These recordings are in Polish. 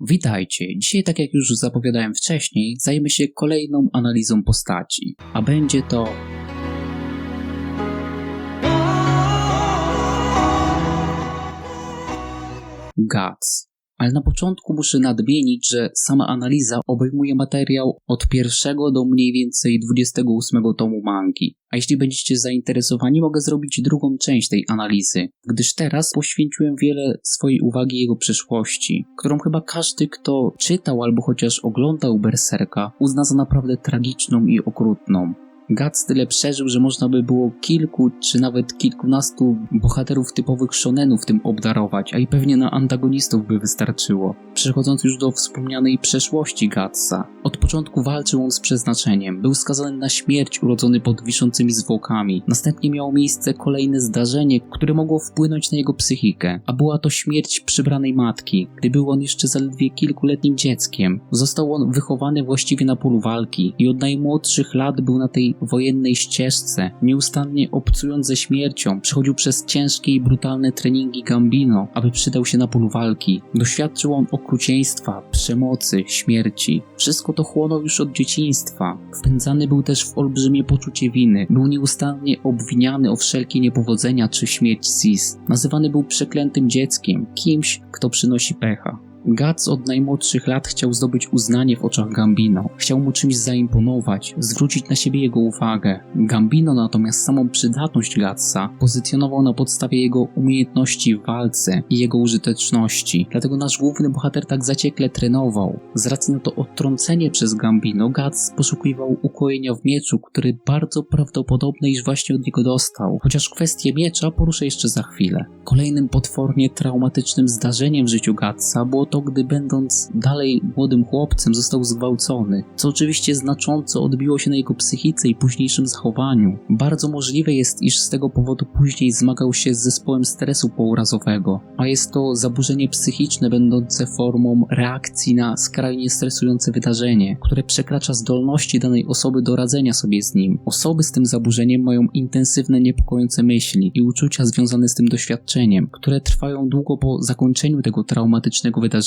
Witajcie. Dzisiaj, tak jak już zapowiadałem wcześniej, zajmę się kolejną analizą postaci. A będzie to. Guts. Ale na początku muszę nadmienić, że sama analiza obejmuje materiał od pierwszego do mniej więcej 28 tomu mangi. A jeśli będziecie zainteresowani, mogę zrobić drugą część tej analizy, gdyż teraz poświęciłem wiele swojej uwagi jego przeszłości, którą chyba każdy, kto czytał albo chociaż oglądał Berserka, uzna za naprawdę tragiczną i okrutną. Guts tyle przeżył, że można by było kilku czy nawet kilkunastu bohaterów typowych shonenów tym obdarować, a i pewnie na antagonistów by wystarczyło. Przechodząc już do wspomnianej przeszłości Gutsa. Od początku walczył on z przeznaczeniem. Był skazany na śmierć urodzony pod wiszącymi zwłokami. Następnie miało miejsce kolejne zdarzenie, które mogło wpłynąć na jego psychikę, a była to śmierć przybranej matki, gdy był on jeszcze zaledwie kilkuletnim dzieckiem. Został on wychowany właściwie na polu walki i od najmłodszych lat był na tej wojennej ścieżce, nieustannie obcując ze śmiercią, przechodził przez ciężkie i brutalne treningi Gambino, aby przydał się na polu walki. Doświadczył on okrucieństwa, przemocy, śmierci. Wszystko to chłonął już od dzieciństwa. Wpędzany był też w olbrzymie poczucie winy. Był nieustannie obwiniany o wszelkie niepowodzenia czy śmierć Sis. Nazywany był przeklętym dzieckiem, kimś, kto przynosi pecha. Guts od najmłodszych lat chciał zdobyć uznanie w oczach Gambino. Chciał mu czymś zaimponować, zwrócić na siebie jego uwagę. Gambino natomiast samą przydatność Gutsa pozycjonował na podstawie jego umiejętności w walce i jego użyteczności. Dlatego nasz główny bohater tak zaciekle trenował. Z racji na to odtrącenie przez Gambino, Guts poszukiwał ukojenia w mieczu, który bardzo prawdopodobne, iż właśnie od niego dostał. Chociaż kwestię miecza poruszę jeszcze za chwilę. Kolejnym potwornie traumatycznym zdarzeniem w życiu Gutsa było to, gdy będąc dalej młodym chłopcem został zgwałcony, co oczywiście znacząco odbiło się na jego psychice i późniejszym zachowaniu. Bardzo możliwe jest, iż z tego powodu później zmagał się z zespołem stresu pourazowego, a jest to zaburzenie psychiczne będące formą reakcji na skrajnie stresujące wydarzenie, które przekracza zdolności danej osoby do radzenia sobie z nim. Osoby z tym zaburzeniem mają intensywne, niepokojące myśli i uczucia związane z tym doświadczeniem, które trwają długo po zakończeniu tego traumatycznego wydarzenia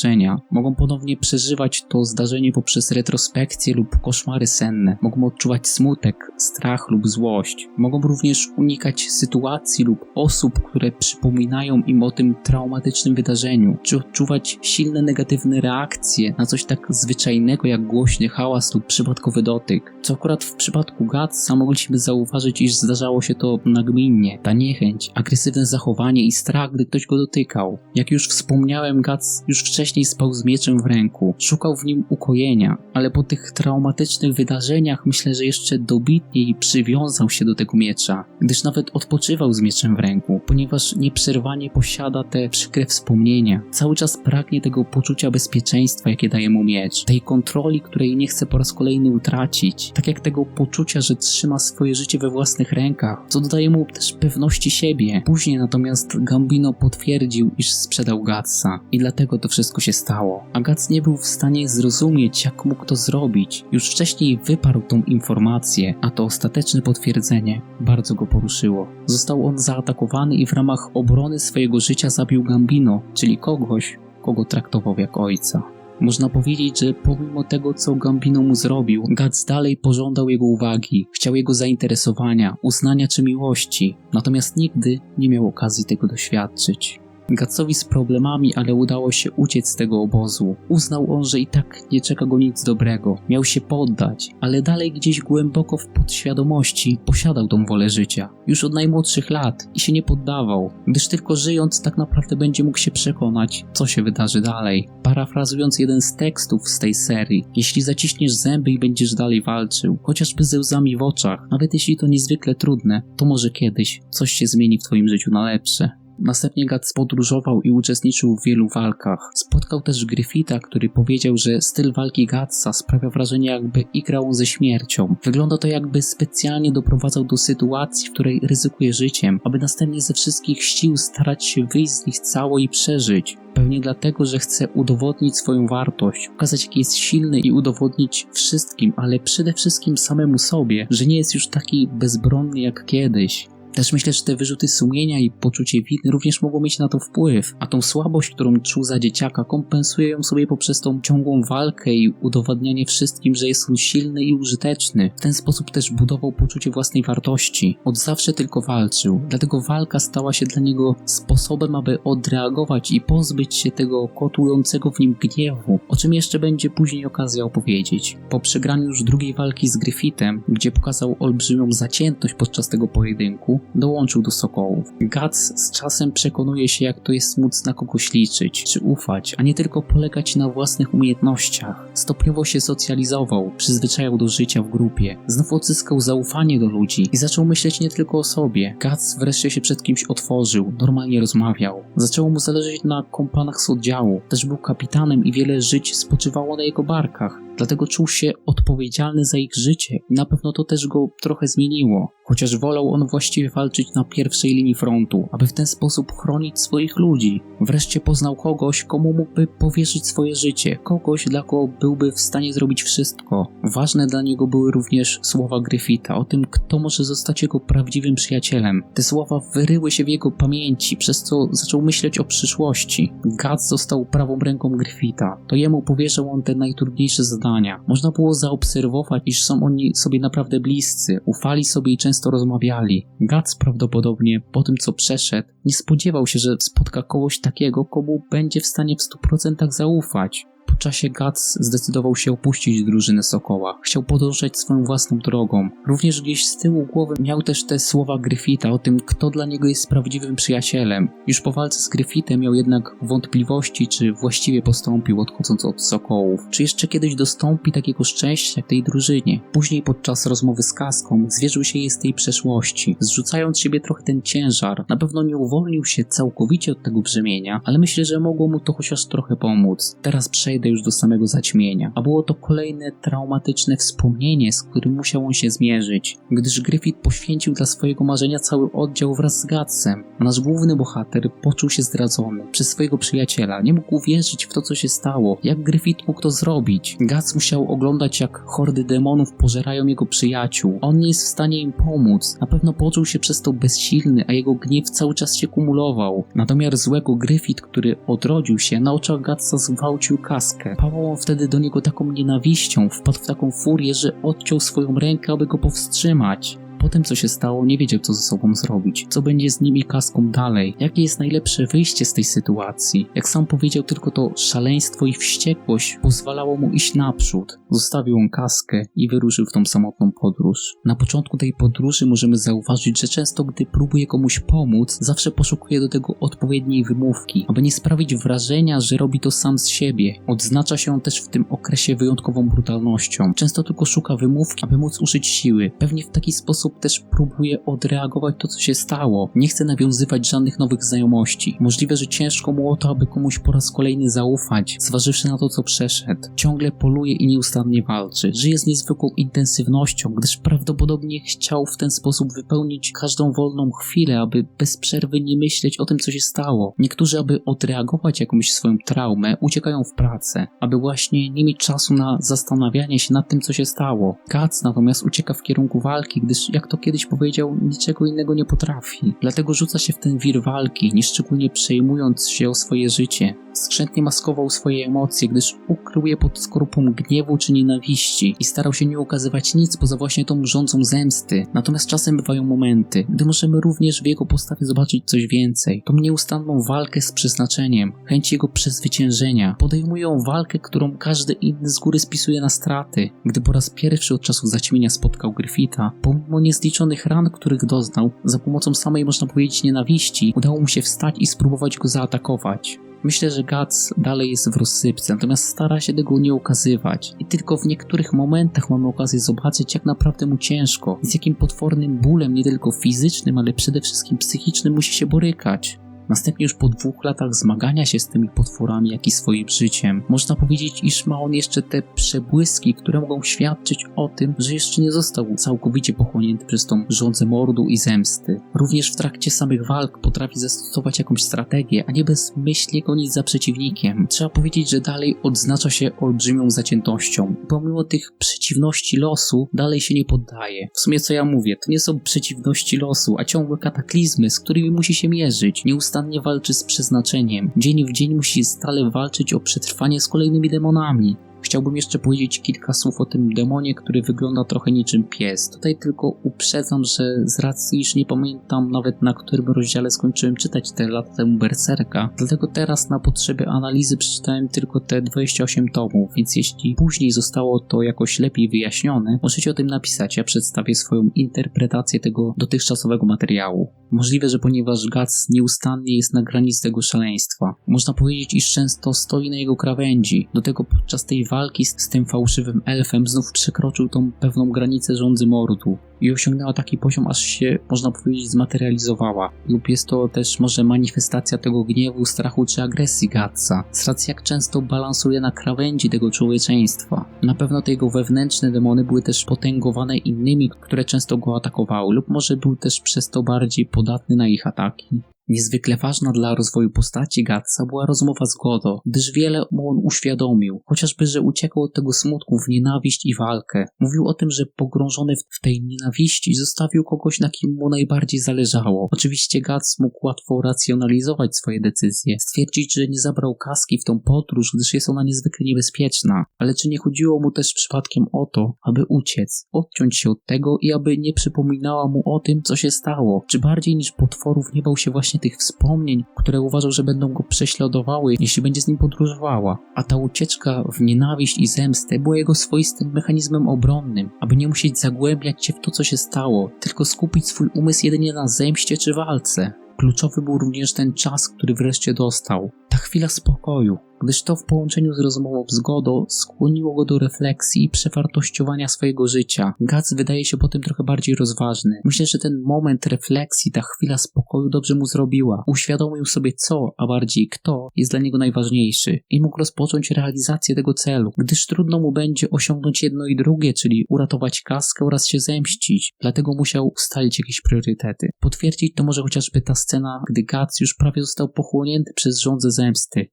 Mogą ponownie przeżywać to zdarzenie poprzez retrospekcje lub koszmary senne. Mogą odczuwać smutek, strach lub złość. Mogą również unikać sytuacji lub osób, które przypominają im o tym traumatycznym wydarzeniu, czy odczuwać silne negatywne reakcje na coś tak zwyczajnego jak głośny hałas lub przypadkowy dotyk. Co akurat w przypadku Gatsa mogliśmy zauważyć, iż zdarzało się to nagminnie. Ta niechęć, agresywne zachowanie i strach, gdy ktoś go dotykał. Jak już wspomniałem, Gats już wcześniej spał z mieczem w ręku, szukał w nim ukojenia, ale po tych traumatycznych wydarzeniach myślę, że jeszcze dobitniej przywiązał się do tego miecza, gdyż nawet odpoczywał z mieczem w ręku, ponieważ nieprzerwanie posiada te przykre wspomnienia. Cały czas pragnie tego poczucia bezpieczeństwa, jakie daje mu miecz, tej kontroli, której nie chce po raz kolejny utracić, tak jak tego poczucia, że trzyma swoje życie we własnych rękach, co dodaje mu też pewności siebie. Później natomiast Gambino potwierdził, iż sprzedał Gatsa i dlatego to wszystko się stało. A Gats nie był w stanie zrozumieć, jak mógł to zrobić. Już wcześniej wyparł tą informację, a to ostateczne potwierdzenie bardzo go poruszyło. Został on zaatakowany i w ramach obrony swojego życia zabił Gambino, czyli kogoś, kogo traktował jak ojca. Można powiedzieć, że pomimo tego, co Gambino mu zrobił, Guts dalej pożądał jego uwagi, chciał jego zainteresowania, uznania czy miłości, natomiast nigdy nie miał okazji tego doświadczyć. Gatsowi z problemami, ale udało się uciec z tego obozu. Uznał on, że i tak nie czeka go nic dobrego. Miał się poddać, ale dalej gdzieś głęboko w podświadomości posiadał tą wolę życia. Już od najmłodszych lat i się nie poddawał, gdyż tylko żyjąc tak naprawdę będzie mógł się przekonać, co się wydarzy dalej. Parafrazując jeden z tekstów z tej serii, jeśli zaciśniesz zęby i będziesz dalej walczył, chociażby ze łzami w oczach, nawet jeśli to niezwykle trudne, to może kiedyś coś się zmieni w twoim życiu na lepsze. Następnie Guts podróżował i uczestniczył w wielu walkach. Spotkał też Griffitha, który powiedział, że styl walki Gutsa sprawia wrażenie jakby igrał ze śmiercią. Wygląda to jakby specjalnie doprowadzał do sytuacji, w której ryzykuje życiem, aby następnie ze wszystkich sił starać się wyjść z nich cało i przeżyć. Pewnie dlatego, że chce udowodnić swoją wartość, pokazać jaki jest silny i udowodnić wszystkim, ale przede wszystkim samemu sobie, że nie jest już taki bezbronny jak kiedyś. Też myślę, że te wyrzuty sumienia i poczucie winy również mogą mieć na to wpływ, a tą słabość, którą czuł za dzieciaka, kompensuje ją sobie poprzez tą ciągłą walkę i udowadnianie wszystkim, że jest on silny i użyteczny. W ten sposób też budował poczucie własnej wartości. Od zawsze tylko walczył, dlatego walka stała się dla niego sposobem, aby odreagować i pozbyć się tego kotłującego w nim gniewu, o czym jeszcze będzie później okazja opowiedzieć. Po przegraniu już drugiej walki z Griffithem, gdzie pokazał olbrzymią zaciętność podczas tego pojedynku, dołączył do Sokołów. Guts z czasem przekonuje się, jak to jest móc na kogoś liczyć, czy ufać, a nie tylko polegać na własnych umiejętnościach. Stopniowo się socjalizował, przyzwyczajał do życia w grupie, znów odzyskał zaufanie do ludzi i zaczął myśleć nie tylko o sobie. Guts wreszcie się przed kimś otworzył, normalnie rozmawiał. Zaczęło mu zależeć na kompanach z oddziału, też był kapitanem i wiele żyć spoczywało na jego barkach dlatego czuł się odpowiedzialny za ich życie i na pewno to też go trochę zmieniło. Chociaż wolał on właściwie walczyć na pierwszej linii frontu, aby w ten sposób chronić swoich ludzi. Wreszcie poznał kogoś, komu mógłby powierzyć swoje życie, kogoś, dla kogo byłby w stanie zrobić wszystko. Ważne dla niego były również słowa Griffitha o tym, kto może zostać jego prawdziwym przyjacielem. Te słowa wyryły się w jego pamięci, przez co zaczął myśleć o przyszłości. Gad został prawą ręką Griffitha. To jemu powierzył on te najtrudniejsze zadania można było zaobserwować, iż są oni sobie naprawdę bliscy, ufali sobie i często rozmawiali. Gac prawdopodobnie po tym, co przeszedł, nie spodziewał się, że spotka kogoś takiego, komu będzie w stanie w 100% zaufać. Czasie Guts zdecydował się opuścić drużynę Sokoła. Chciał podążać swoją własną drogą. Również gdzieś z tyłu głowy miał też te słowa Griffitha o tym, kto dla niego jest prawdziwym przyjacielem. Już po walce z Griffithem miał jednak wątpliwości, czy właściwie postąpił odchodząc od Sokołów. Czy jeszcze kiedyś dostąpi takiego szczęścia tej drużynie? Później podczas rozmowy z Kaską zwierzył się jej z tej przeszłości, zrzucając siebie trochę ten ciężar. Na pewno nie uwolnił się całkowicie od tego brzemienia, ale myślę, że mogło mu to chociaż trochę pomóc. Teraz przejdę już do samego zaćmienia, a było to kolejne traumatyczne wspomnienie, z którym musiał on się zmierzyć, gdyż Griffith poświęcił dla swojego marzenia cały oddział wraz z Gatsem. Nasz główny bohater poczuł się zdradzony przez swojego przyjaciela, nie mógł uwierzyć w to, co się stało, jak Griffith mógł to zrobić. Gats musiał oglądać, jak hordy demonów pożerają jego przyjaciół. On nie jest w stanie im pomóc, na pewno poczuł się przez to bezsilny, a jego gniew cały czas się kumulował. Na domiar złego Griffith, który odrodził się, na oczach Gatsa zwałcił kaskę laskę. Pałał wtedy do niego taką nienawiścią, wpadł w taką furię, że odciął swoją rękę, aby go powstrzymać. Po tym, co się stało, nie wiedział, co ze sobą zrobić. Co będzie z nimi kaską dalej? Jakie jest najlepsze wyjście z tej sytuacji? Jak sam powiedział, tylko to szaleństwo i wściekłość pozwalało mu iść naprzód. Zostawił on kaskę i wyruszył w tą samotną podróż. Na początku tej podróży możemy zauważyć, że często, gdy próbuje komuś pomóc, zawsze poszukuje do tego odpowiedniej wymówki, aby nie sprawić wrażenia, że robi to sam z siebie. Odznacza się on też w tym okresie wyjątkową brutalnością. Często tylko szuka wymówki, aby móc użyć siły. Pewnie w taki sposób też próbuje odreagować to, co się stało. Nie chce nawiązywać żadnych nowych znajomości. Możliwe, że ciężko mu o to, aby komuś po raz kolejny zaufać, zważywszy na to, co przeszedł. Ciągle poluje i nieustannie walczy. Żyje z niezwykłą intensywnością, gdyż prawdopodobnie chciał w ten sposób wypełnić każdą wolną chwilę, aby bez przerwy nie myśleć o tym, co się stało. Niektórzy, aby odreagować jakąś swoją traumę, uciekają w pracę, aby właśnie nie mieć czasu na zastanawianie się nad tym, co się stało. Katz natomiast ucieka w kierunku walki, gdyż jak jak to kiedyś powiedział, niczego innego nie potrafi. Dlatego rzuca się w ten wir walki, nieszczególnie przejmując się o swoje życie. Skrzętnie maskował swoje emocje, gdyż ukrył je pod skorupą gniewu czy nienawiści i starał się nie ukazywać nic poza właśnie tą rządzą zemsty. Natomiast czasem bywają momenty, gdy możemy również w jego postawie zobaczyć coś więcej. Tą nieustanną walkę z przeznaczeniem, chęć jego przezwyciężenia. Podejmują walkę, którą każdy inny z góry spisuje na straty. Gdy po raz pierwszy od czasu zaćmienia spotkał Griffitha, pomimo niezliczonych ran, których doznał, za pomocą samej można powiedzieć nienawiści, udało mu się wstać i spróbować go zaatakować. Myślę, że Guts dalej jest w rozsypce, natomiast stara się tego nie ukazywać. I tylko w niektórych momentach mamy okazję zobaczyć, jak naprawdę mu ciężko, z jakim potwornym bólem, nie tylko fizycznym, ale przede wszystkim psychicznym musi się borykać. Następnie już po dwóch latach zmagania się z tymi potworami, jak i swoim życiem, można powiedzieć, iż ma on jeszcze te przebłyski, które mogą świadczyć o tym, że jeszcze nie został całkowicie pochłonięty przez tą rządzę mordu i zemsty. Również w trakcie samych walk potrafi zastosować jakąś strategię, a nie bezmyślnie gonić za przeciwnikiem. Trzeba powiedzieć, że dalej odznacza się olbrzymią zaciętością. Pomimo tych przeciwności losu, dalej się nie poddaje. W sumie co ja mówię, to nie są przeciwności losu, a ciągłe kataklizmy, z którymi musi się mierzyć. Nieustannie walczy z przeznaczeniem. Dzień w dzień musi stale walczyć o przetrwanie z kolejnymi demonami. Chciałbym jeszcze powiedzieć kilka słów o tym demonie, który wygląda trochę niczym pies. Tutaj tylko uprzedzam, że z racji, iż nie pamiętam nawet na którym rozdziale skończyłem czytać te lata temu Berserka, dlatego teraz na potrzeby analizy przeczytałem tylko te 28 tomów, więc jeśli później zostało to jakoś lepiej wyjaśnione, możecie o tym napisać, ja przedstawię swoją interpretację tego dotychczasowego materiału. Możliwe, że ponieważ Guts nieustannie jest na granicy tego szaleństwa, można powiedzieć, iż często stoi na jego krawędzi, do tego podczas tej walki z, z tym fałszywym elfem znów przekroczył tą pewną granicę rządzy mordu i osiągnęła taki poziom, aż się, można powiedzieć, zmaterializowała. Lub jest to też może manifestacja tego gniewu, strachu czy agresji Gatsa, z racji jak często balansuje na krawędzi tego człowieczeństwa. Na pewno te jego wewnętrzne demony były też potęgowane innymi, które często go atakowały, lub może był też przez to bardziej podatny na ich ataki. Niezwykle ważna dla rozwoju postaci Gatsa była rozmowa z Godo, gdyż wiele mu on uświadomił, chociażby, że uciekał od tego smutku w nienawiść i walkę. Mówił o tym, że pogrążony w tej nienawiści zostawił kogoś, na kim mu najbardziej zależało. Oczywiście Gats mógł łatwo racjonalizować swoje decyzje, stwierdzić, że nie zabrał kaski w tą podróż, gdyż jest ona niezwykle niebezpieczna, ale czy nie chodziło mu też przypadkiem o to, aby uciec, odciąć się od tego i aby nie przypominała mu o tym, co się stało, czy bardziej niż potworów nie bał się właśnie właśnie tych wspomnień, które uważał, że będą go prześladowały, jeśli będzie z nim podróżowała. A ta ucieczka w nienawiść i zemstę była jego swoistym mechanizmem obronnym, aby nie musieć zagłębiać się w to, co się stało, tylko skupić swój umysł jedynie na zemście czy walce. Kluczowy był również ten czas, który wreszcie dostał. Ta chwila spokoju, gdyż to w połączeniu z rozmową z Godo skłoniło go do refleksji i przewartościowania swojego życia. Gaz wydaje się potem trochę bardziej rozważny. Myślę, że ten moment refleksji, ta chwila spokoju dobrze mu zrobiła. Uświadomił sobie co, a bardziej kto jest dla niego najważniejszy i mógł rozpocząć realizację tego celu, gdyż trudno mu będzie osiągnąć jedno i drugie, czyli uratować kaskę oraz się zemścić. Dlatego musiał ustalić jakieś priorytety. Potwierdzić to może chociażby ta scena, gdy Gaz już prawie został pochłonięty przez rządzę zemsty.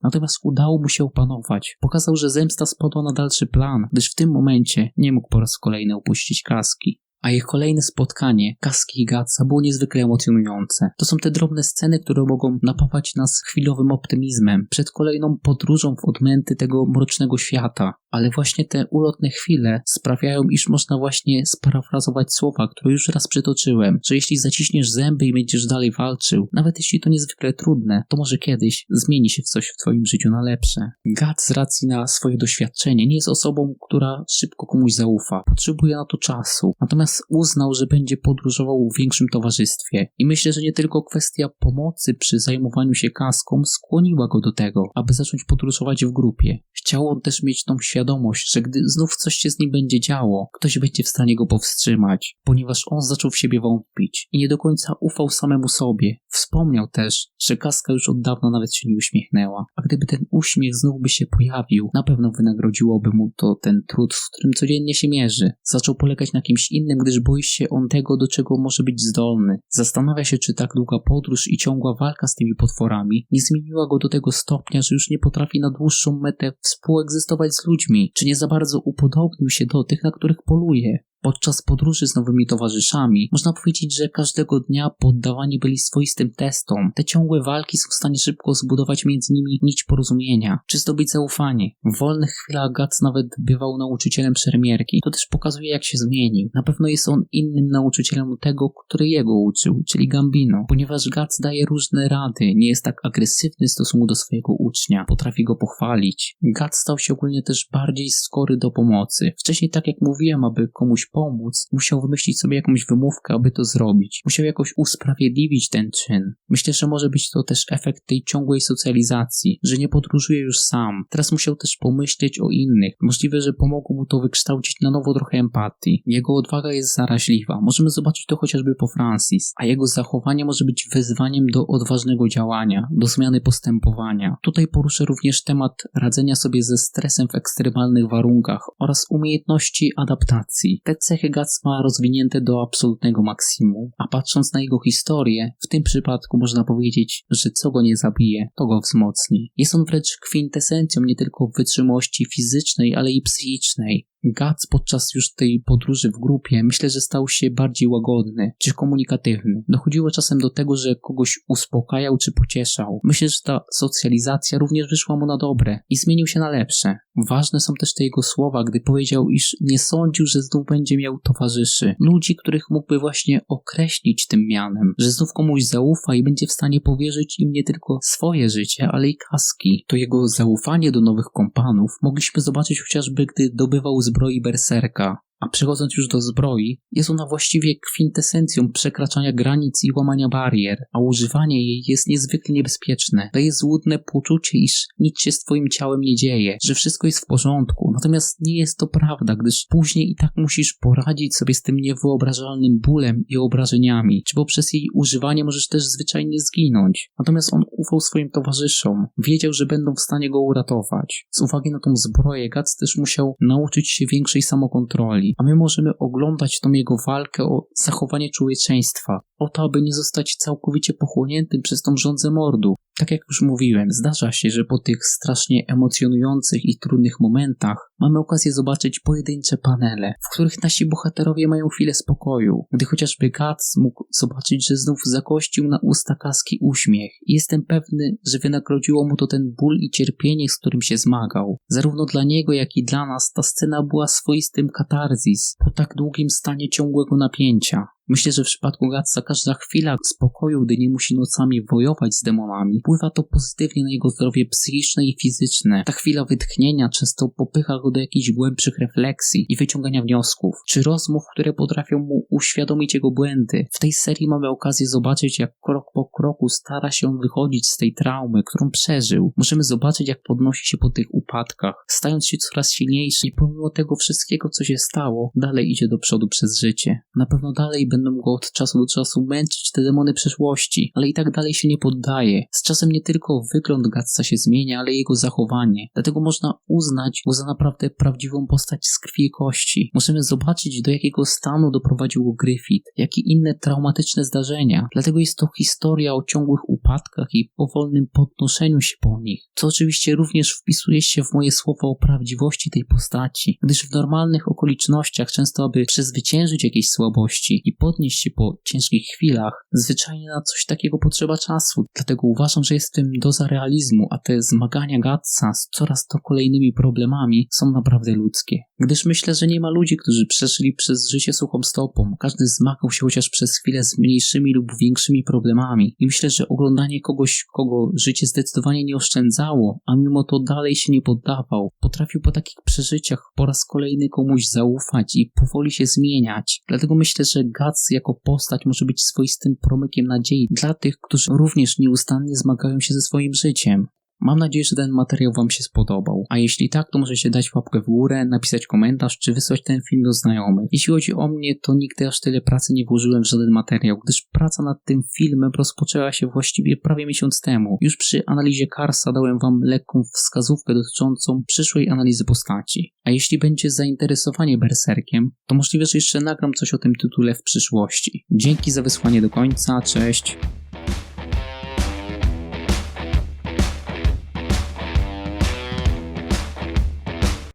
Natomiast udało mu się opanować. Pokazał, że zemsta spadła na dalszy plan, gdyż w tym momencie nie mógł po raz kolejny upuścić kaski a ich kolejne spotkanie, Kaski i Gatsa, było niezwykle emocjonujące. To są te drobne sceny, które mogą napawać nas chwilowym optymizmem przed kolejną podróżą w odmęty tego mrocznego świata. Ale właśnie te ulotne chwile sprawiają, iż można właśnie sparafrazować słowa, które już raz przytoczyłem, że jeśli zaciśniesz zęby i będziesz dalej walczył, nawet jeśli to niezwykle trudne, to może kiedyś zmieni się coś w twoim życiu na lepsze. Gat z racji na swoje doświadczenie nie jest osobą, która szybko komuś zaufa. Potrzebuje na to czasu. Natomiast uznał, że będzie podróżował w większym towarzystwie. I myślę, że nie tylko kwestia pomocy przy zajmowaniu się kaską skłoniła go do tego, aby zacząć podróżować w grupie. Chciał on też mieć tą świadomość, że gdy znów coś się z nim będzie działo, ktoś będzie w stanie go powstrzymać, ponieważ on zaczął w siebie wątpić i nie do końca ufał samemu sobie. Wspomniał też, że kaska już od dawna nawet się nie uśmiechnęła, a gdyby ten uśmiech znów by się pojawił, na pewno wynagrodziłoby mu to ten trud, z którym codziennie się mierzy. Zaczął polegać na kimś innym, gdyż boi się on tego, do czego może być zdolny. Zastanawia się, czy tak długa podróż i ciągła walka z tymi potworami nie zmieniła go do tego stopnia, że już nie potrafi na dłuższą metę współegzystować z ludźmi, czy nie za bardzo upodobnił się do tych, na których poluje. Podczas podróży z nowymi towarzyszami można powiedzieć, że każdego dnia poddawani byli swoistym testom. Te ciągłe walki są w stanie szybko zbudować między nimi nić porozumienia, czy zdobyć zaufanie. W wolnych chwilach Gats nawet bywał nauczycielem szermierki. To też pokazuje jak się zmienił. Na pewno jest on innym nauczycielem tego, który jego uczył, czyli Gambino. Ponieważ Gats daje różne rady, nie jest tak agresywny w stosunku do swojego ucznia, potrafi go pochwalić. Gats stał się ogólnie też bardziej skory do pomocy. Wcześniej, tak jak mówiłem, aby komuś pomóc, musiał wymyślić sobie jakąś wymówkę, aby to zrobić. Musiał jakoś usprawiedliwić ten czyn. Myślę, że może być to też efekt tej ciągłej socjalizacji, że nie podróżuje już sam. Teraz musiał też pomyśleć o innych. Możliwe, że pomogło mu to wykształcić na nowo trochę empatii. Jego odwaga jest zaraźliwa. Możemy zobaczyć to chociażby po Francis, a jego zachowanie może być wyzwaniem do odważnego działania, do zmiany postępowania. Tutaj poruszę również temat radzenia sobie ze stresem w ekstremalnych warunkach oraz umiejętności adaptacji. Te cechy Guts ma rozwinięte do absolutnego maksimum, a patrząc na jego historię, w tym przypadku można powiedzieć, że co go nie zabije, to go wzmocni. Jest on wręcz kwintesencją nie tylko wytrzymałości fizycznej, ale i psychicznej. Guts podczas już tej podróży w grupie myślę, że stał się bardziej łagodny czy komunikatywny. Dochodziło czasem do tego, że kogoś uspokajał czy pocieszał. Myślę, że ta socjalizacja również wyszła mu na dobre i zmienił się na lepsze. Ważne są też te jego słowa, gdy powiedział, iż nie sądził, że znów będzie miał towarzyszy. Ludzi, których mógłby właśnie określić tym mianem, że znów komuś zaufa i będzie w stanie powierzyć im nie tylko swoje życie, ale i kaski. To jego zaufanie do nowych kompanów mogliśmy zobaczyć chociażby, gdy dobywał zbroi berserka. A przechodząc już do zbroi, jest ona właściwie kwintesencją przekraczania granic i łamania barier, a używanie jej jest niezwykle niebezpieczne. Daje złudne poczucie, iż nic się z twoim ciałem nie dzieje, że wszystko jest w porządku. Natomiast nie jest to prawda, gdyż później i tak musisz poradzić sobie z tym niewyobrażalnym bólem i obrażeniami, czy poprzez jej używanie możesz też zwyczajnie zginąć. Natomiast on ufał swoim towarzyszom, wiedział, że będą w stanie go uratować. Z uwagi na tą zbroję, Gac też musiał nauczyć się większej samokontroli a my możemy oglądać tą jego walkę o zachowanie człowieczeństwa, o to, aby nie zostać całkowicie pochłoniętym przez tą rządzę mordu. Tak jak już mówiłem, zdarza się, że po tych strasznie emocjonujących i trudnych momentach mamy okazję zobaczyć pojedyncze panele, w których nasi bohaterowie mają chwilę spokoju, gdy chociażby Guts mógł zobaczyć, że znów zakościł na usta kaski uśmiech jestem pewny, że wynagrodziło mu to ten ból i cierpienie, z którym się zmagał. Zarówno dla niego, jak i dla nas ta scena była swoistym katarzis po tak długim stanie ciągłego napięcia. Myślę, że w przypadku Gatsa każda chwila spokoju, gdy nie musi nocami wojować z demonami, wpływa to pozytywnie na jego zdrowie psychiczne i fizyczne. Ta chwila wytchnienia często popycha go do jakichś głębszych refleksji i wyciągania wniosków, czy rozmów, które potrafią mu uświadomić jego błędy. W tej serii mamy okazję zobaczyć, jak krok po kroku stara się wychodzić z tej traumy, którą przeżył. Możemy zobaczyć, jak podnosi się po tych upadkach, stając się coraz silniejszy i pomimo tego wszystkiego, co się stało, dalej idzie do przodu przez życie. Na pewno dalej będą go od czasu do czasu męczyć te demony przeszłości, ale i tak dalej się nie poddaje. Z czasem nie tylko wygląd Gatsa się zmienia, ale jego zachowanie. Dlatego można uznać go za naprawdę prawdziwą postać z krwi i kości. Możemy zobaczyć, do jakiego stanu doprowadził go Griffith, jak i inne traumatyczne zdarzenia. Dlatego jest to historia o ciągłych upadkach i powolnym podnoszeniu się po nich, co oczywiście również wpisuje się w moje słowa o prawdziwości tej postaci, gdyż w normalnych okolicznościach często, aby przezwyciężyć jakieś słabości i podnieść się po ciężkich chwilach, zwyczajnie na coś takiego potrzeba czasu. Dlatego uważam, że jest w tym doza realizmu, a te zmagania Gatsa z coraz to kolejnymi problemami są naprawdę ludzkie. Gdyż myślę, że nie ma ludzi, którzy przeszli przez życie suchą stopą. Każdy zmagał się chociaż przez chwilę z mniejszymi lub większymi problemami. I myślę, że oglądanie kogoś, kogo życie zdecydowanie nie oszczędzało, a mimo to dalej się nie poddawał, potrafił po takich przeżyciach po raz kolejny komuś zaufać i powoli się zmieniać. Dlatego myślę, że Gats jako postać może być swoistym promykiem nadziei dla tych, którzy również nieustannie zmagają się ze swoim życiem. Mam nadzieję, że ten materiał Wam się spodobał, a jeśli tak, to możecie dać łapkę w górę, napisać komentarz, czy wysłać ten film do znajomych. Jeśli chodzi o mnie, to nigdy aż tyle pracy nie włożyłem w żaden materiał, gdyż praca nad tym filmem rozpoczęła się właściwie prawie miesiąc temu. Już przy analizie Karsa dałem Wam lekką wskazówkę dotyczącą przyszłej analizy postaci. A jeśli będzie zainteresowanie Berserkiem, to możliwe, że jeszcze nagram coś o tym tytule w przyszłości. Dzięki za wysłanie do końca, cześć!